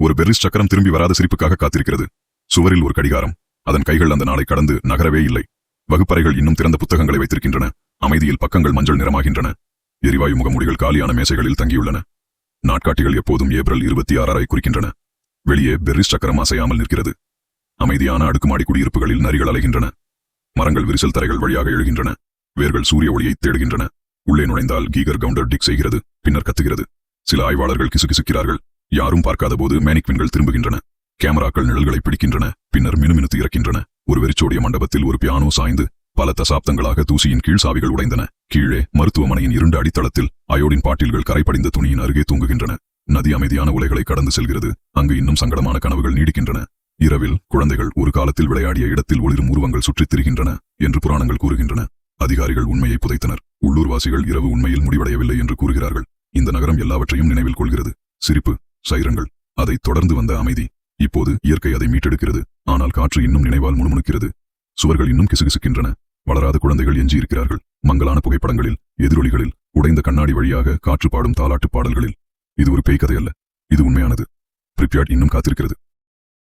ஒரு பெர்ரிஸ் சக்கரம் திரும்பி வராத சிரிப்புக்காக காத்திருக்கிறது. சுவரில் ஒரு கடிகாரம். அதன் கைகள் அந்த நாளை கடந்து நகரவே இல்லை. வகுப்பறைகள் இன்னும் திறந்த புத்தகங்களை வைத்திருக்கின்றன. அமைதியில் பக்கங்கள் மஞ்சள் நிறமாகின்றன. எரிவாயு முகமூடிகள் காலியான மேசைகளில் தங்கியுள்ளன. நாட்காட்டிகள் எப்போதும் ஏப்ரல் இருபத்தி ஆறாரை குறிக்கின்றன. வெளியே பெர்ரிஸ் சக்கரம் அசையாமல் நிற்கிறது. அமைதியான அடுக்குமாடி குடியிருப்புகளில் நரிகள் அலைகின்றன. மரங்கள் விரிசல் தரைகள் வழியாக எழுகின்றன. வேர்கள் சூரிய ஒளியை தேடுகின்றன. உள்ளே நுழைந்தால் கீகர் கவுண்டர் டிக் செய்கிறது. பின்னர் கத்துகிறது. சில ஆய்வாளர்கள் கிசுகிசுக்கிறார்கள். யாரும் பார்க்காத போது மேனிக்வின்கள் திரும்புகின்றன. கேமராக்கள் நிழல்களை பிடிக்கின்றன. பின்னர் மினுமினுத்து இறக்கின்றன. ஒரு வெறிச்சோடிய மண்டபத்தில் ஒரு பியானோ சாய்ந்து பல தசாப்தங்களாக தூசியின் கீழ் சாவிகள் உடைந்தன. கீழே மருத்துவமனையின் இருண்ட அடித்தளத்தில் அயோடின் பாட்டில்கள் கரைப்படிந்த துணியின் அருகே தூங்குகின்றன. நதி அமைதியான உலைகளை கடந்து செல்கிறது. அங்கு இன்னும் சங்கடமான கனவுகள் நீடிக்கின்றன. இரவில் குழந்தைகள் ஒரு காலத்தில் விளையாடிய இடத்தில் ஒளிரும் உருவங்கள் சுற்றித் திரிகின்றன என்று புராணங்கள் கூறுகின்றன. அதிகாரிகள் உண்மையை புதைத்தனர். உள்ளூர்வாசிகள் இரவு உண்மையில் முடிவடையவில்லை என்று கூறுகிறார்கள். இந்த நகரம் எல்லாவற்றையும் நினைவில் கொள்கிறது. சிரிப்பு. சைரங்கள் அதைத் தொடர்ந்து வந்த அமைதி. இப்போது இயற்கை அதை மீட்டெடுக்கிறது. ஆனால் காற்று இன்னும் நினைவால் முணுமுணுக்கிறது. சுவர்கள் இன்னும் கிசுகிசுக்கின்றன. வளராத குழந்தைகள் எஞ்சியிருக்கிறார்கள். மங்கலான புகைப்படங்களில் எதிரொலிகளில் உடைந்த கண்ணாடி வழியாக காற்று பாடும் தாலாட்டு பாடல்களில். இது ஒரு பேய்கதை அல்ல இது உண்மையானது. பிரிப்யாட் இன்னும் காத்திருக்கிறது.